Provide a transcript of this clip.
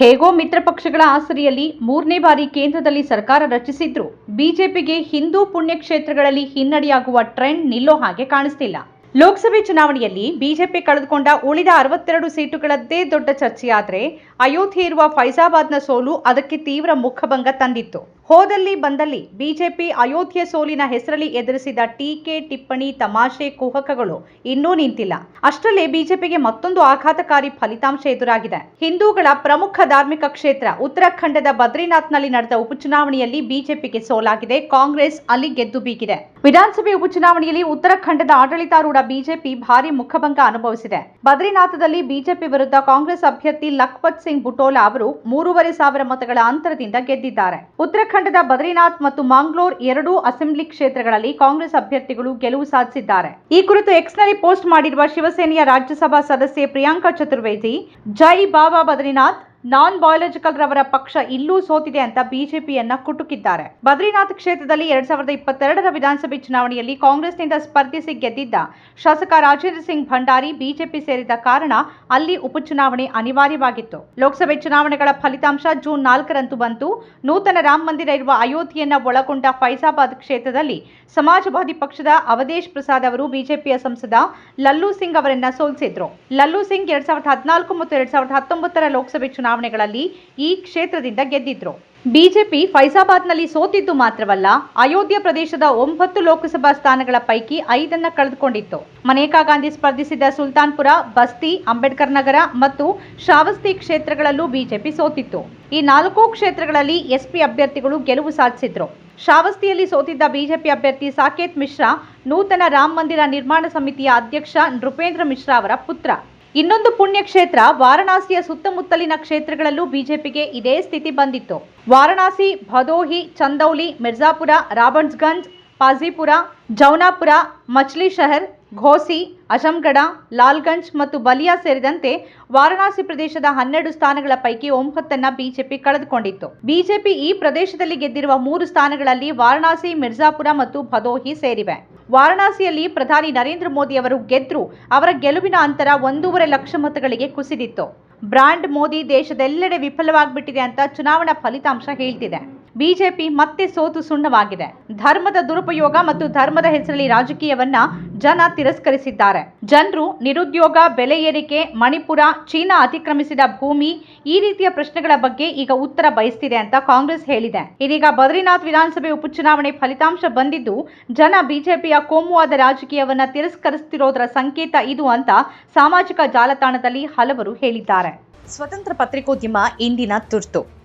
ಹೇಗೋ ಮಿತ್ರ ಪಕ್ಷಗಳ ಆಸರಿಯಲ್ಲಿ ಮೂರನೇ ಬಾರಿ ಕೇಂದ್ರದಲ್ಲಿ ಸರ್ಕಾರ ರಚಿಸಿದ್ರು. ಬಿಜೆಪಿಗೆ ಹಿಂದೂ ಪುಣ್ಯಕ್ಷೇತ್ರಗಳಲ್ಲಿ ಹಿನ್ನಡೆಯಾಗುವ ಟ್ರೆಂಡ್ ನಿಲ್ಲೋ ಹಾಗೆ ಕಾಣಿಸ್ತಿಲ್ಲ. ಲೋಕಸಭೆ ಚುನಾವಣೆಯಲ್ಲಿ ಬಿಜೆಪಿ ಕಳೆದುಕೊಂಡ ಉಳಿದ ಅರವತ್ತೆರಡು ಸೀಟುಗಳದ್ದೇ ದೊಡ್ಡ ಚರ್ಚೆಯಾದರೆ ಅಯೋಧ್ಯೆ ಇರುವ ಫೈಜಾಬಾದ್ನ ಸೋಲು ಅದಕ್ಕೆ ತೀವ್ರ ಮುಖಭಂಗ ತಂದಿತ್ತು. ಹೋದಲ್ಲಿ ಬಂದಲ್ಲಿ ಬಿಜೆಪಿ ಅಯೋಧ್ಯೆ ಸೋಲಿನ ಹೆಸರಲ್ಲಿ ಎದುರಿಸಿದ ಟೀಕೆ, ಟಿಪ್ಪಣಿ, ತಮಾಷೆ, ಕುಹಕಗಳು ಇನ್ನೂ ನಿಂತಿಲ್ಲ. ಅಷ್ಟರಲ್ಲೇ ಬಿಜೆಪಿಗೆ ಮತ್ತೊಂದು ಆಘಾತಕಾರಿ ಫಲಿತಾಂಶ ಎದುರಾಗಿದೆ. ಹಿಂದೂಗಳ ಪ್ರಮುಖ ಧಾರ್ಮಿಕ ಕ್ಷೇತ್ರ ಉತ್ತರಾಖಂಡದ ಬದ್ರಿನಾಥ್ನಲ್ಲಿ ನಡೆದ ಉಪಚುನಾವಣೆಯಲ್ಲಿ ಬಿಜೆಪಿಗೆ ಸೋಲಾಗಿದೆ. ಕಾಂಗ್ರೆಸ್ ಅಲ್ಲಿ ಗೆದ್ದು ಬೀಗಿದೆ. ವಿಧಾನಸಭೆ ಉಪಚುನಾವಣೆಯಲ್ಲಿ ಉತ್ತರಾಖಂಡದ ಆಡಳಿತಾರೂಢ ಬಿಜೆಪಿ ಭಾರಿ ಮುಖಭಂಗ ಅನುಭವಿಸಿದೆ. ಬದ್ರಿನಾಥದಲ್ಲಿ ಬಿಜೆಪಿ ವಿರುದ್ಧ ಕಾಂಗ್ರೆಸ್ ಅಭ್ಯರ್ಥಿ ಲಖ್ಪತ್ ಸಿಂಗ್ ಬುಟೋಲಾ ಅವರು ಮೂರುವರೆ ಸಾವಿರ ಮತಗಳ ಅಂತರದಿಂದ ಗೆದ್ದಿದ್ದಾರೆ. ಉತ್ತರಾಖಂಡದ ಬದ್ರಿನಾಥ್ ಮತ್ತು ಮಂಗ್ಳೂರ್ ಎರಡೂ ಅಸೆಂಬ್ಲಿ ಕ್ಷೇತ್ರಗಳಲ್ಲಿ ಕಾಂಗ್ರೆಸ್ ಅಭ್ಯರ್ಥಿಗಳು ಗೆಲುವು ಸಾಧಿಸಿದ್ದಾರೆ. ಈ ಕುರಿತು ಎಕ್ಸ್ನಲ್ಲಿ ಪೋಸ್ಟ್ ಮಾಡಿರುವ ಶಿವಸೇನೆಯ ರಾಜ್ಯಸಭಾ ಸದಸ್ಯೆ ಪ್ರಿಯಾಂಕಾ ಚತುರ್ವೇದಿ, ಜೈ ಬಾಬಾ ಬದ್ರಿನಾಥ್ ನಾನ್ ಬಯಾಲಜಿಕಲ್ ರವರ ಪಕ್ಷ ಇಲ್ಲೂ ಸೋತಿದೆ ಅಂತ ಬಿಜೆಪಿಯನ್ನ ಕುಟುಕಿದ್ದಾರೆ. ಬದ್ರಿನಾಥ್ ಕ್ಷೇತ್ರದಲ್ಲಿ ಎರಡ್ ಸಾವಿರದ ಇಪ್ಪತ್ತೆರಡರ ವಿಧಾನಸಭೆ ಚುನಾವಣೆಯಲ್ಲಿ ಕಾಂಗ್ರೆಸ್ನಿಂದ ಸ್ಪರ್ಧಿಸಿ ಗೆದ್ದಿದ್ದ ಶಾಸಕ ರಾಜೇಂದ್ರ ಸಿಂಗ್ ಭಂಡಾರಿ ಬಿಜೆಪಿ ಸೇರಿದ ಕಾರಣ ಅಲ್ಲಿ ಉಪಚುನಾವಣೆ ಅನಿವಾರ್ಯವಾಗಿತ್ತು. ಲೋಕಸಭೆ ಚುನಾವಣೆಗಳ ಫಲಿತಾಂಶ ಜೂನ್ ನಾಲ್ಕರಂದು ಬಂತು ನೂತನ ರಾಮ ಮಂದಿರ ಇರುವ ಅಯೋಧ್ಯೆಯನ್ನ ಒಳಗೊಂಡ ಫೈಜಾಬಾದ್ ಕ್ಷೇತ್ರದಲ್ಲಿ ಸಮಾಜವಾದಿ ಪಕ್ಷದ ಅವಧೇಶ್ ಪ್ರಸಾದ್ ಅವರು ಬಿಜೆಪಿಯ ಸಂಸದ ಲಲ್ಲೂ ಸಿಂಗ್ ಅವರನ್ನ ಸೋಲಿಸಿದ್ರು. ಲಲ್ಲೂ ಸಿಂಗ್ ಎರಡ್ ಸಾವಿರದ ಹದಿನಾಲ್ಕು ಮತ್ತು ಎರಡ್ ಸಾವಿರದ ಹತ್ತೊಂಬತ್ತರ ಲೋಕಸಭೆ ಚುನಾವಣೆಗಳಲ್ಲಿ ಈ ಕ್ಷೇತ್ರದಿಂದ ಗೆದ್ದಿದ್ರು. ಬಿಜೆಪಿ ಫೈಜಾಬಾದ್ನಲ್ಲಿ ಸೋತಿದ್ದು ಮಾತ್ರವಲ್ಲ, ಅಯೋಧ್ಯೆ ಪ್ರದೇಶದ ಒಂಬತ್ತು ಲೋಕಸಭಾ ಸ್ಥಾನಗಳ ಪೈಕಿ ಐದನ್ನ ಕಳೆದುಕೊಂಡಿತ್ತು. ಮನೇಕಾ ಗಾಂಧಿ ಸ್ಪರ್ಧಿಸಿದ ಸುಲ್ತಾನ್ಪುರ, ಬಸ್ತಿ, ಅಂಬೇಡ್ಕರ್ ನಗರ ಮತ್ತು ಶ್ರಾವಸ್ತಿ ಕ್ಷೇತ್ರಗಳಲ್ಲೂ ಬಿಜೆಪಿ ಸೋತಿತ್ತು. ಈ ನಾಲ್ಕು ಕ್ಷೇತ್ರಗಳಲ್ಲಿ ಎಸ್ಪಿ ಅಭ್ಯರ್ಥಿಗಳು ಗೆಲುವು ಸಾಧಿಸಿದ್ರು. ಶ್ರಾವಸ್ತಿಯಲ್ಲಿ ಸೋತಿದ್ದ ಬಿಜೆಪಿ ಅಭ್ಯರ್ಥಿ ಸಾಕೇತ್ ಮಿಶ್ರಾ, ನೂತನ ರಾಮ ಮಂದಿರ ನಿರ್ಮಾಣ ಸಮಿತಿಯ ಅಧ್ಯಕ್ಷ ನೃಪೇಂದ್ರ ಮಿಶ್ರಾ ಅವರ ಪುತ್ರ. ಇನ್ನೊಂದು ಪುಣ್ಯಕ್ಷೇತ್ರ, ವಾರಣಾಸಿಯ ಸುತ್ತಮುತ್ತಲಿನ ಕ್ಷೇತ್ರಗಳಲ್ಲೂ ಬಿಜೆಪಿಗೆ ಇದೇ ಸ್ಥಿತಿ ಬಂದಿತ್ತು. ವಾರಣಾಸಿ, ಭದೋಹಿ, ಚಂದೌಲಿ, ಮಿರ್ಜಾಪುರ ರಾಬರ್ಟ್ಸ್ಗಂಜ್ ಪಾಜಿಪುರ, ಜೌನಾಪುರ ಮಚ್ಲಿ ಶಹರ್ ಘೋಸಿ ಅಜಂಗಢ ಲಾಲ್ಗಂಜ್ ಮತ್ತು ಬಲಿಯಾ ಸೇರಿದಂತೆ ವಾರಣಾಸಿ ಪ್ರದೇಶದ ಹನ್ನೆರಡು ಸ್ಥಾನಗಳ ಪೈಕಿ ಒಂಬತ್ತನ್ನ ಬಿಜೆಪಿ ಕಳೆದುಕೊಂಡಿತ್ತು. ಬಿಜೆಪಿ ಈ ಪ್ರದೇಶದಲ್ಲಿ ಗೆದ್ದಿರುವ ಮೂರು ಸ್ಥಾನಗಳಲ್ಲಿ ವಾರಣಾಸಿ, ಮಿರ್ಜಾಪುರ ಮತ್ತು ಭದೋಹಿ ಸೇರಿವೆ. ವಾರಣಾಸಿಯಲ್ಲಿ ಪ್ರಧಾನಿ ನರೇಂದ್ರ ಮೋದಿ ಅವರು ಗೆದ್ರು. ಅವರ ಗೆಲುವಿನ ಅಂತರ ಒಂದೂವರೆ ಲಕ್ಷ ಮತಗಳಿಗೆ ಕುಸಿದಿತ್ತು. ಬ್ರಾಂಡ್ ಮೋದಿ ದೇಶದೆಲ್ಲೆಡೆ ವಿಫಲವಾಗ್ಬಿಟ್ಟಿದೆ ಅಂತ ಚುನಾವಣಾ ಫಲಿತಾಂಶ ಹೇಳ್ತಿದೆ. ಬಿಜೆಪಿ ಮತ್ತೆ ಸೋತು ಸುಣ್ಣವಾಗಿದೆ. ಧರ್ಮದ ದುರುಪಯೋಗ ಮತ್ತು ಧರ್ಮದ ಹೆಸರಲ್ಲಿ ರಾಜಕೀಯವನ್ನ ಜನ ತಿರಸ್ಕರಿಸಿದ್ದಾರೆ. ಜನರು, ನಿರುದ್ಯೋಗ, ಬೆಲೆ ಏರಿಕೆ, ಮಣಿಪುರ, ಚೀನಾ ಅತಿಕ್ರಮಿಸಿದ ಭೂಮಿ ಈ ರೀತಿಯ ಪ್ರಶ್ನೆಗಳ ಬಗ್ಗೆ ಈಗ ಉತ್ತರ ಬಯಸ್ತಿದೆ ಅಂತ ಕಾಂಗ್ರೆಸ್ ಹೇಳಿದೆ. ಇದೀಗ ಬದ್ರಿನಾಥ್ ವಿಧಾನಸಭೆ ಉಪಚುನಾವಣೆ ಫಲಿತಾಂಶ ಬಂದಿದ್ದು ಜನ ಬಿಜೆಪಿಯ ಕೋಮುವಾದ ರಾಜಕೀಯವನ್ನ ತಿರಸ್ಕರಿಸುತ್ತಿರೋದರ ಸಂಕೇತ ಇದು ಅಂತ ಸಾಮಾಜಿಕ ಜಾಲತಾಣದಲ್ಲಿ ಹಲವರು ಹೇಳಿದ್ದಾರೆ. ಸ್ವತಂತ್ರ ಪತ್ರಿಕೋದ್ಯಮ ಇಂದಿನ ತುರ್ತು.